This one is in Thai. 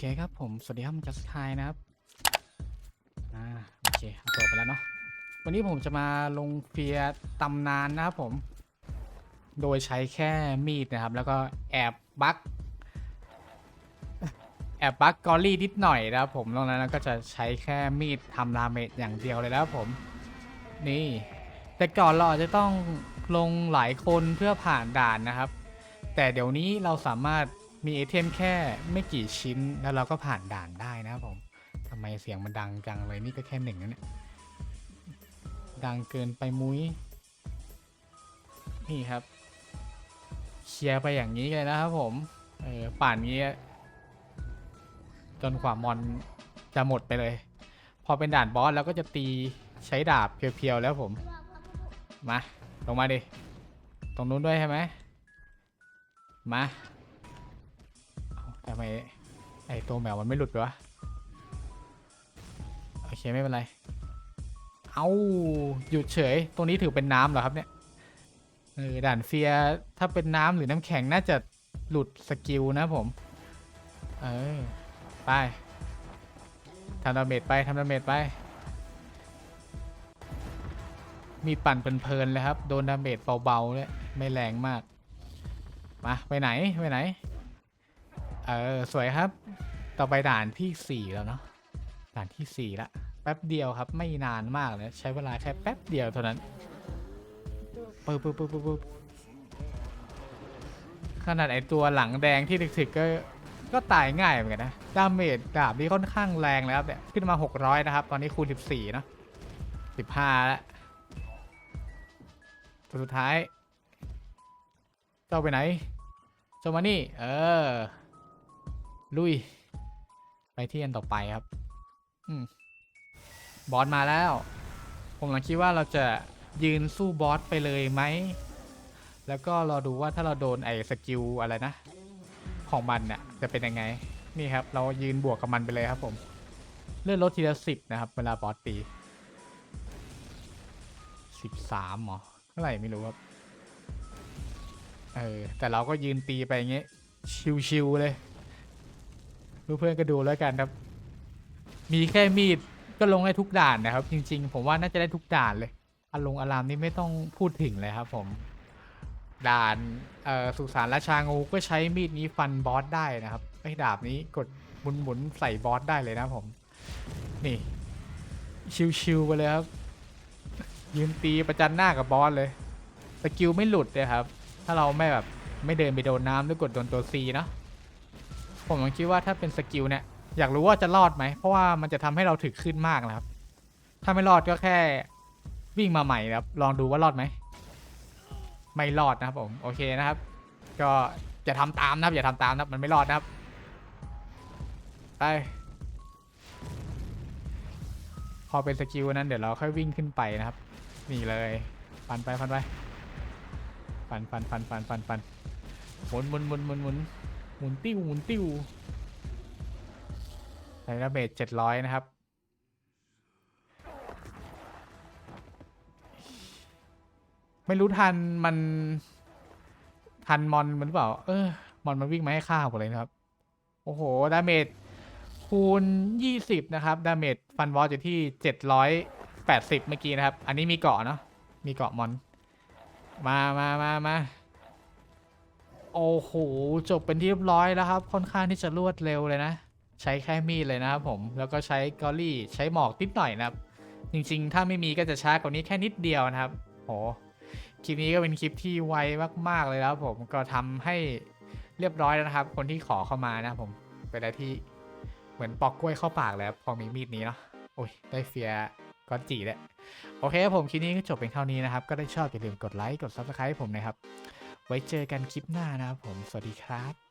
เคครับผม สวัสดีครับจัสไทนะครับ อ่า โอเคเอาตัวไปแล้วเนาะ วันนี้ผมจะมาลงเฟียร์ตำนานนะครับผม โดยใช้แค่มีดนะครับ แล้วก็แอบบั๊กแอบบั๊กกอรี่นิดหน่อยนะครับผมนอกนั้นก็จะใช้แค่มีดทำดาเมจอย่างเดียวเลยนะครับผม นี่ แต่ก่อนเราอาจจะต้องลงหลายคนเพื่อผ่านด่านนะครับ แต่เดี๋ยวนี้เราสามารถ มีไอเทมแค่ไม่กี่ชิ้นแล้วเราก็ผ่านด่านได้นะครับผมทำไมเสียงมันดังจังเลยนี่ก็แค่หนึ่งนะเนี่ยดังเกินไปมุ้ย นี่ครับ เคลียร์ไปอย่างนี้เลยนะครับผม เออป่านนี้จนกว่ามอนจะหมดไปเลย พอเป็นด่านบอสเราก็จะตีใช้ดาบเพียวๆแล้วผม มา ลงมาดิ ตรงนู้นด้วยใช่ไหมมา ไมไอตัวแมวมันไม่หลุดไปวะ โอเคไม่เป็นไร เอาหยุดเฉย ตรงนี้ถือเป็นน้ำเหรอครับเนี่ยเออด่านเฟียถ้าเป็นน้ำหรือน้ำแข็งน่าจะหลุดสกิลนะผม เออ ไปทำดาเมจไปทำดาเมจไป มีปั่นเพลินๆเลยครับ โดนดาเมจเบาๆเลยไม่แรงมาก มา ไปไหน ไปไหน เออ สวยครับ ต่อไปด่านที่สี่แล้วเนาะด่านที่สี่ละ แป๊บเดียวครับ ไม่นานมากเลยใช้เวลาแค่แป๊บเดียวเท่านั้นปึ๊บปึ๊บปึ๊บปึ๊บปึ๊บขนาดไอตัวหลังแดงที่ถึกๆก็ ก็ตายง่ายเหมือนกันนะ ดาเมจดาบนี้ค่อนข้างแรงเลยครับเนี่ย ขึ้นมา 600 นะครับ ตอนนี้คูณ 14 เนอะ15 แล้ว ตัวสุดท้าย เจ้าไปไหนเจ้ามานี่ เออ ลุย ไปที่อันต่อไปครับ อืม บอสมาแล้ว ผมกำลังคิดว่าเราจะยืนสู้บอสไปเลยไหม แล้วก็รอดูว่าถ้าเราโดนไอ้สกิลอะไรนะ ของมันเนี่ยจะเป็นยังไง นี่ครับ เรายืนบวกกับมันไปเลยครับผม เลื่อนลดทีละสิบนะครับ เวลาบอสตีสิบสามหรอเท่าไหร่ไม่รู้ครับ เออ แต่เราก็ยืนตีไปอย่างเงี้ยชิวๆเลย เพื่อนๆก็ดูแล้วกันครับ มีแค่มีดก็ลงได้ทุกด่านนะครับ จริง ๆ ผมว่าน่าจะได้ทุกด่านเลยอารมณ์อารามนี่ไม่ต้องพูดถึงเลยครับ ผม ด่านสุสานราชางูก็ใช้มีดนี้ฟันบอสได้นะครับไอ้ดาบนี้กดหมุนๆใส่บอสได้เลยนะผม นี่ ชิวๆไปเลยครับ ยืนตีประจันหน้ากับบอสเลยสกิลไม่หลุดเลยครับ ถ้าเราไม่แบบไม่เดินไปโดนน้ำหรือกดโดนตัว C เนอะ ผมลังคิดว่าถ้าเป็นสกิลเนี่ยอยากรู้ว่าจะรอดไหม เพราะว่ามันจะทำให้เราถึกขึ้นมากนะครับ ถ้าไม่รอดก็แค่วิ่งมาใหม่นะครับ ลองดูว่ารอดไหม ไม่รอดนะครับผม โอเคนะครับ ก็อย่าทำตามนะครับ อย่าทำตามนะครับ มันไม่รอดนะครับ ไป พอเป็นสกิลนั้นเดี๋ยวเราค่อยวิ่งขึ้นไปนะครับ นี่เลยฟันไปฟันไปฟันฟันฟันฟันฟันฟันหมุนหมุนหมุนหมุนหมุน หมุนติ้วหมุนติ้วใส่ระเบิดเจ็ดร้อยนะครับ ไม่รู้ทันมัน ทันมอนมันหรือเปล่า เออ มอนมันวิ่งมาให้ฆ่าผมเลยนะครับ โอ้โห ดาเมจคูณ 20 นะครับ ดาเมจฟันบอสอยู่ที่ 780 เมื่อกี้นะครับ อันนี้มีเกาะเนาะ มีเกาะมอน มามามามา โอ้โห จบเป็นที่เรียบร้อยแล้วครับ ค่อนข้างที่จะรวดเร็วเลยนะ ใช้แค่มีดเลยนะครับผม แล้วก็ใช้กอรี่ ใช้หมอกนิดหน่อยนะครับ จริงๆ ถ้าไม่มีก็จะช้ากว่านี้แค่นิดเดียวนะครับ โห คลิปนี้ก็เป็นคลิปที่ไวมากๆเลยแล้วผม ก็ทำให้เรียบร้อยแล้วนะครับ คนที่ขอเข้ามานะผม เป็นอะไรที่เหมือนปอกกล้วยเข้าปากแล้วพอมีมีดนี้เนาะ โอ้ย ได้เฟียก้อนจีแล้วโอเคครับผมคลิปนี้ก็จบเป็นเท่านี้นะครับ ก็ได้ชอบอย่าลืมกดไลค์ กด subscribe ให้ผมนะครับ ไว้เจอกันคลิปหน้านะครับผม สวัสดีครับ